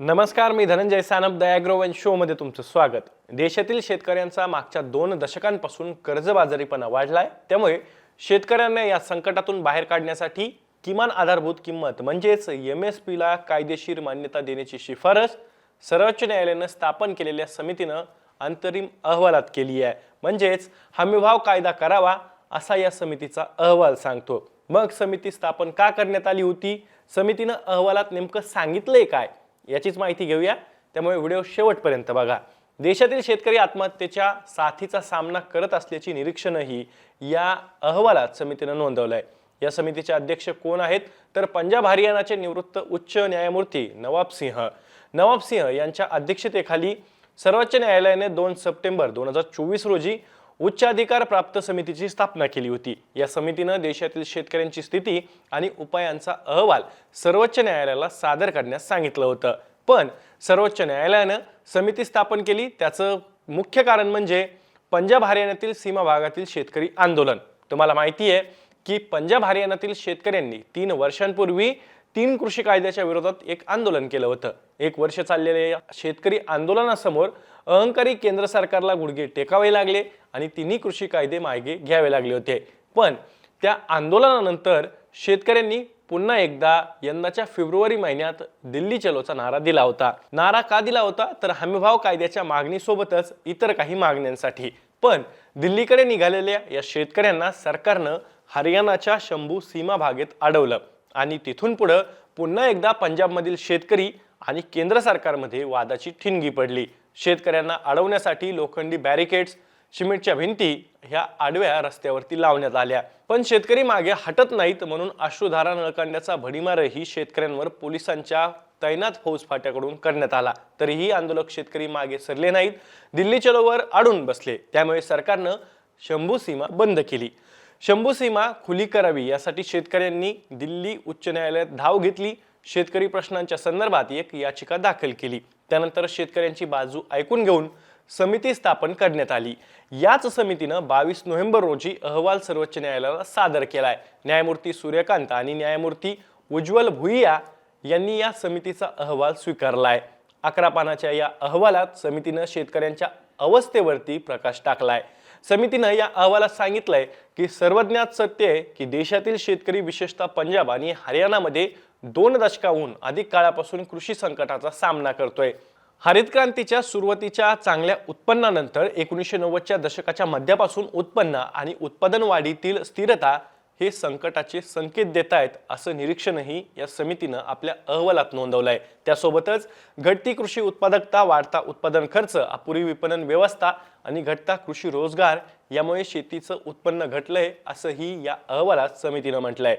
नमस्कार मी धनंजय सानप दयाग्रोवन शोमध्ये तुमचं स्वागत. देशातील शेतकऱ्यांचा मागच्या दोन दशकांपासून कर्जबाजारीपणा वाढलाय. त्यामुळे शेतकऱ्यांना या संकटातून बाहेर काढण्यासाठी किमान आधारभूत किंमत म्हणजेच एम एस पीला कायदेशीर मान्यता देण्याची शिफारस सर्वोच्च न्यायालयानं स्थापन केलेल्या समितीनं अंतरिम अहवालात केली आहे. म्हणजेच हमीभाव कायदा करावा असा या समितीचा अहवाल सांगतो. मग समिती स्थापन का करण्यात आली होती? समितीनं अहवालात नेमकं सांगितलंय काय? याचीच माहिती घेऊया. त्यामुळे व्हिडिओ शेवटपर्यंत बघा. देशातील शेतकरी आत्महत्येच्या साथीचा सामना करत असल्याची निरीक्षणही या अहवालात समितीनं नोंदवलं आहे या समितीचे अध्यक्ष कोण आहेत? तर पंजाब हरियाणाचे निवृत्त उच्च न्यायमूर्ती नवाब सिंह. नवाब सिंह यांच्या अध्यक्षतेखाली सर्वोच्च न्यायालयाने दोन सप्टेंबर दोन हजार चोवीस रोजी उच्चाधिकार प्राप्त समितीची स्थापना केली होती. या समितीनं देशातील शेतकऱ्यांची स्थिती आणि उपायांचा अहवाल सर्वोच्च न्यायालयाला सादर करण्यास सांगितलं होतं. पण सर्वोच्च न्यायालयानं समिती स्थापन केली. त्याचं मुख्य कारण म्हणजे पंजाब हरियाणातील सीमा भागातील शेतकरी आंदोलन. तुम्हाला माहिती आहे की पंजाब हरियाणातील शेतकऱ्यांनी तीन वर्षांपूर्वी तीन कृषी कायद्याच्या विरोधात एक आंदोलन केलं होतं. एक वर्ष चाललेल्या या शेतकरी आंदोलनासमोर अहंकारी केंद्र सरकारला गुडघे टेकावे लागले आणि तिन्ही कृषी कायदे मागे घ्यावे लागले होते. पण त्या आंदोलनानंतर शेतकऱ्यांनी पुन्हा एकदा यंदाच्या फेब्रुवारी महिन्यात दिल्ली चलोचा नारा दिला होता. नारा का दिला होता? तर हमीभाव कायद्याच्या मागणीसोबतच इतर काही मागण्यांसाठी. पण दिल्लीकडे निघालेल्या या शेतकऱ्यांना सरकारनं हरियाणाच्या शंभू सीमा भागेत अडवलं. आणि तिथून पुढं पुन्हा एकदा पंजाबमधील शेतकरी आणि केंद्र सरकारमध्ये वादाची ठिणगी पडली. शेतकऱ्यांना अडवण्यासाठी लोखंडी बॅरिकेड्स सिमेंटच्या भिंती ह्या आडव्या रस्त्यावरती लावण्यात आल्या. पण शेतकरी मागे हटत नाहीत म्हणून अश्रुधारा नळकांड्याचा भडीमारही शेतकऱ्यांवर पोलिसांच्या तैनात फौजफाट्याकडून करण्यात आला. तरीही आंदोलक शेतकरी मागे सरले नाहीत. दिल्ली चलोवर अडून बसले. त्यामुळे सरकारनं शंभू सीमा बंद केली. शंभू सीमा खुली करावी यासाठी शेतकऱ्यांनी दिल्ली उच्च न्यायालयात धाव घेतली. शेतकरी प्रश्नांच्या संदर्भात एक याचिका दाखल केली. त्यानंतर शेतकऱ्यांची बाजू ऐकून घेऊन समिती स्थापन करण्यात आली. याच समितीनं बावीस नोव्हेंबर रोजी अहवाल सर्वोच्च न्यायालयाला सादर केलाय. न्यायमूर्ती सूर्यकांत आणि न्यायमूर्ती उज्ज्वल भुईया यांनी या समितीचा अहवाल स्वीकारलाय. अकरा पानाच्या या अहवालात समितीनं शेतकऱ्यांच्या अवस्थेवरती प्रकाश टाकलाय. समितीनं या अहवालात सांगितलंय की सर्वज्ञात सत्य आहे की देशातील शेतकरी विशेषतः पंजाब आणि हरियाणामध्ये दोन दशकाहून अधिक काळापासून कृषी संकटाचा सामना करतोय. हरित क्रांतीच्या सुरुवातीच्या चांगल्या उत्पन्नानंतर एकोणीसशे नव्वदच्या दशकाच्या मध्यापासून उत्पन्न आणि उत्पादन वाढीतील स्थिरता हे संकटाचे संकेत देत आहेत असं निरीक्षणही या समितीनं आपल्या अहवालात नोंदवलं आहे त्यासोबतच घटती कृषी उत्पादकता वाढता उत्पादन खर्च अपुरी विपणन व्यवस्था आणि घटता कृषी रोजगार यामुळे शेतीचं उत्पन्न घटलंय असंही या अहवालात समितीनं म्हटलंय.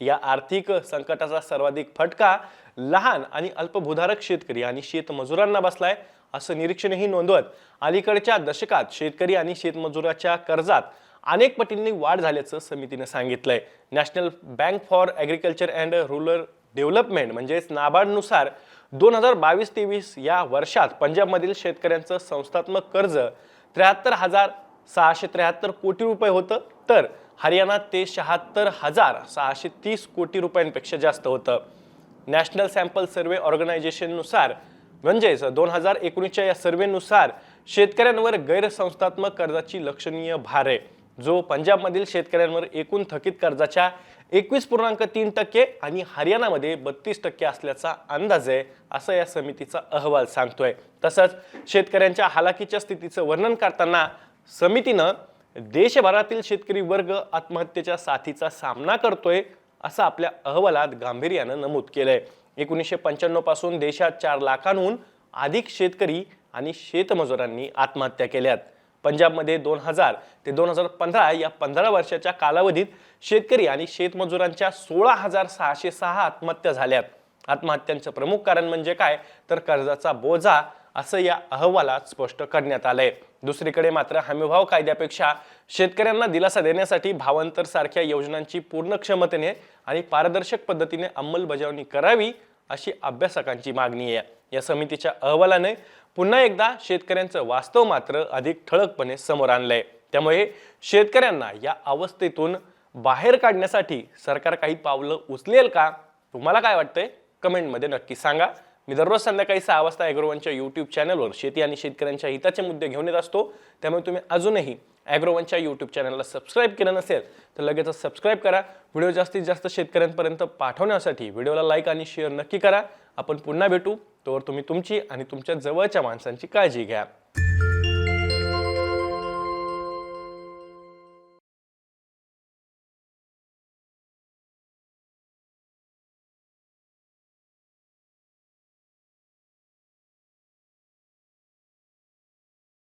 या आर्थिक संकटाचा सर्वाधिक फटका लहान आणि अल्पभूधारक शेतकरी आणि शेतमजुरांना बसलाय असं निरीक्षणही नोंदवत. अलीकडच्या दशकात शेतकरी आणि शेतमजुराच्या कर्जात अनेक पटींनी वाढ झाल्याचं समितीनं सांगितलंय. National bank for agriculture and rural development म्हणजेच नाबार्डनुसार दोन हजार बावीस तेवीस या वर्षात पंजाबमधील शेतकऱ्यांचं संस्थात्मक कर्ज त्र्याहत्तर हजार सहाशे त्र्याहत्तर कोटी रुपये होतं तर हरियाणात ते शहात्तर हजार सहाशे तीस कोटी रुपयांपेक्षा जास्त होतं. नॅशनल सॅम्पल सर्वे ऑर्गनायझेशननुसार म्हणजेच दोन हजार एकोणीसच्या या सर्वेनुसार शेतकऱ्यांवर गैरसंस्थात्मक कर्जाची लक्षणीय भार आहे. जो पंजाबमधील शेतकऱ्यांवर एकूण थकीत कर्जाच्या एकवीस पूर्णांक तीन टक्के आणि हरियाणामध्ये बत्तीस टक्के असल्याचा अंदाज आहे असं या समितीचा अहवाल सांगतोय. तसंच शेतकऱ्यांच्या हालाकीच्या स्थितीचं वर्णन करताना समितीनं देशभरातील शेतकरी वर्ग आत्महत्येच्या साथीचा सामना करतोय असं आपल्या अहवालात गांभीर्यानं नमूद केलंय. एकोणीसशे पंच्याण्णवपासून देशात चार लाखांहून अधिक शेतकरी आणि शेतमजुरांनी आत्महत्या केल्यात. पंजाबमध्ये दोन हजार ते दोन हजार पंधरा या पंधरा वर्षाच्या कालावधीत शेतकरी आणि शेतमजुरांच्या सोळा हजार सहाशे सहा आत्महत्या झाल्यात. आत्महत्यांचं प्रमुख कारण म्हणजे काय? तर कर्जाचा बोजा असं या अहवालात स्पष्ट करण्यात आलंय. दुसरीकडे मात्र हमीभाव कायद्यापेक्षा शेतकऱ्यांना दिलासा देण्यासाठी भावांतर सारख्या योजनांची पूर्ण क्षमतेने आणि पारदर्शक पद्धतीने अंमलबजावणी करावी अशी अभ्यासकांची मागणी आहे. या समितीच्या अहवालाने पुन्हा एकदा शेतकऱ्यांचं वास्तव मात्र अधिक ठळकपणे समोर आणलंय. त्यामुळे शेतकऱ्यांना या अवस्थेतून बाहेर काढण्यासाठी सरकार काही पावलं उचलेल का? तुम्हाला काय वाटतंय? कमेंटमध्ये नक्की सांगा. मी दररोज संध्याकाळी सहा वाजता ॲग्रोवनच्या यूट्यूब चॅनलवर शेती आणि शेतकऱ्यांच्या हिताचे मुद्दे घेऊन येत असतो. त्यामुळे तुम्ही अजूनही ॲग्रोवनच्या यूट्यूब चॅनलला सबस्क्राईब केलं नसेल तर लगेचच सबस्क्राईब करा. व्हिडिओ जास्तीत जास्त शेतकऱ्यांपर्यंत पाठवण्यासाठी व्हिडिओला लाईक आणि शेअर नक्की करा. आपण पुन्हा भेटू. तोवर तुम्ही तुमची आणि तुमच्या जवळच्या माणसांची काळजी घ्या.